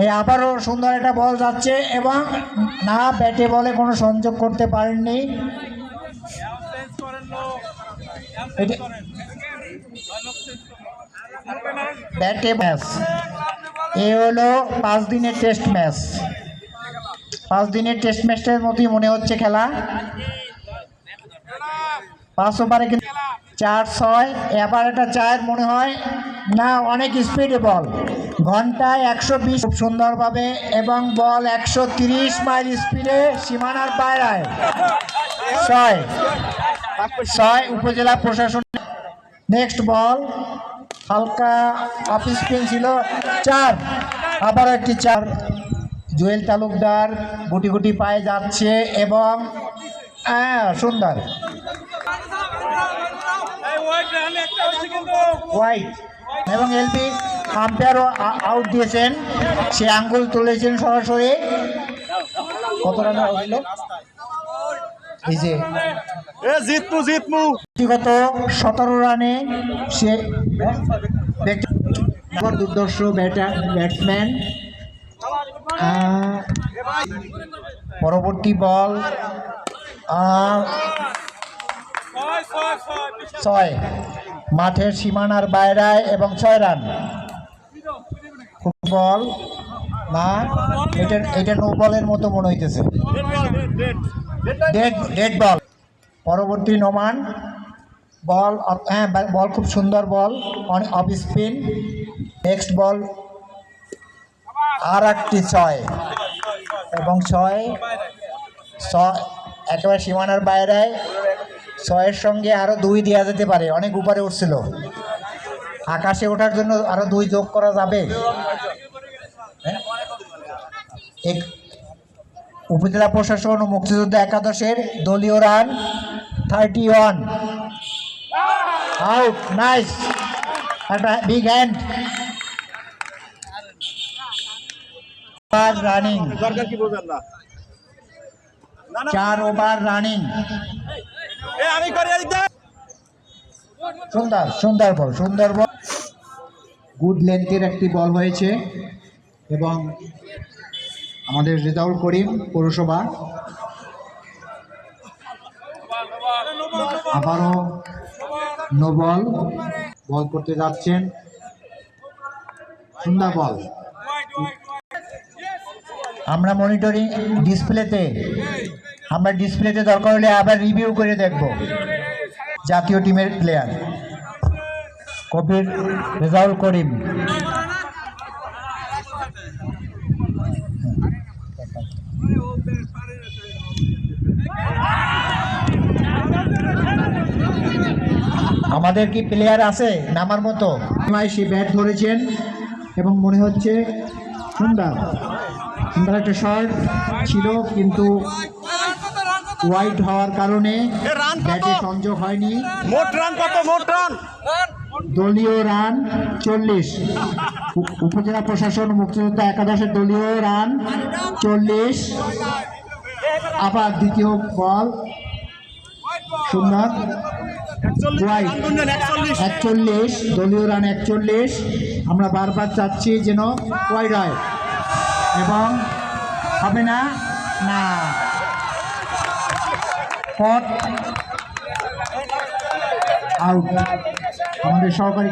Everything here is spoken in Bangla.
এই আবারও সুন্দর একটা বল যাচ্ছে এবং না ব্যাটে বলে কোনো সংযোগ করতে পারেননি। ব্যাটে ম্যাচ। এ হলো পাঁচ দিনের টেস্ট ম্যাচ। পাঁচ দিনের টেস্ট ম্যাচটার মতোই মনে হচ্ছে খেলা। পাঁচ ওভারে কিন্তু চার ছয় এবার একটা চার মনে হয়। না অনেক স্পিডে বল। ঘন্টায় একশো বিশ খুব সুন্দরভাবে এবং বল একশো তিরিশ মাইল স্পিডে সীমানার বাইরায় ছয়। ছয় উপজেলা প্রশাসন। Next ball. হালকা অফ স্পিন ছিল। চার। আবার একটি চার। জুয়েল তালুকদার গুটি গুটি পায়ে যাচ্ছে এবং হ্যাঁ সুন্দর। হোয়াইট এবং এলপি আম্পায়ারও আউট দিয়েছেন। সে আঙ্গুল তুলেছেন সরাসরি। কত রান হইল এই যে। জিতমু জিতমু। ব্যক্তিগত সতেরো রানে সে দুর্দর্শ ব্যাটার ব্যাটসম্যান। পরবর্তী বল। ছয়। মাঠের সীমানার বাইরায় এবং ছয় রান। ফুটবল বল না, এটা এটা নো বলের মতো মনে হইতেছে। ডেড বল পরবর্তী নোমান। বল হ্যাঁ বল খুব সুন্দর ball. Off spin next ball আর একটি ছয়। এবং ছয় ছয়, একেবারে সীমানার বাইরে ছয়ের সঙ্গে আরও দুই দেওয়া যেতে পারে অনেক উপরে উঠছিল। আকাশে ওঠার জন্য আরও দুই যোগ করা যাবে। হ্যাঁ? এক- উপজেলা প্রশাসন ও মুক্তিযোদ্ধা একাদশের দলীয় run thirty one. Out nice একটা বিগ হ্যান্ড রানিং চার ওভার রানিং আমি করি সুন্দর সুন্দর বল সুন্দর বল। গুড লেন্থের একটি বল হয়েছে এবং আমাদের রেজাউল করিম পৌরসভা। আবারও নো বল বল করতে যাচ্ছেন। সুন্দর বল আমরা মনিটরিং ডিসপ্লেতে আমরা ডিসপ্লেতে দরকার হলে আবার রিভিউ করে দেখব। জাতীয় টিমের প্লেয়ার কবির রেজাউল করিম। আমাদের কি প্লেয়ার আছে? নামার মতো। সে ব্যাট ধরেছেন এবং মনে হচ্ছে সুন্দর সুন্দর একটা শট ছিল, কিন্তু হোয়াইট হওয়ার কারণে? ব্যাটে সংযোগ হয়নি। মোট রান কত? মোট রান। দলীয় রান চল্লিশ। উপজেলা প্রশাসন মুক্তিযোদ্ধা একাদশের দলীয় রান চল্লিশ। আবার দ্বিতীয় বল একচল্লিশ দলীয় রান একচল্লিশ। আমরা বারবার চাচ্ছি যেন ওয়াইড হয়। এবং হবে না? না। পট আউট আমাদের সহকারী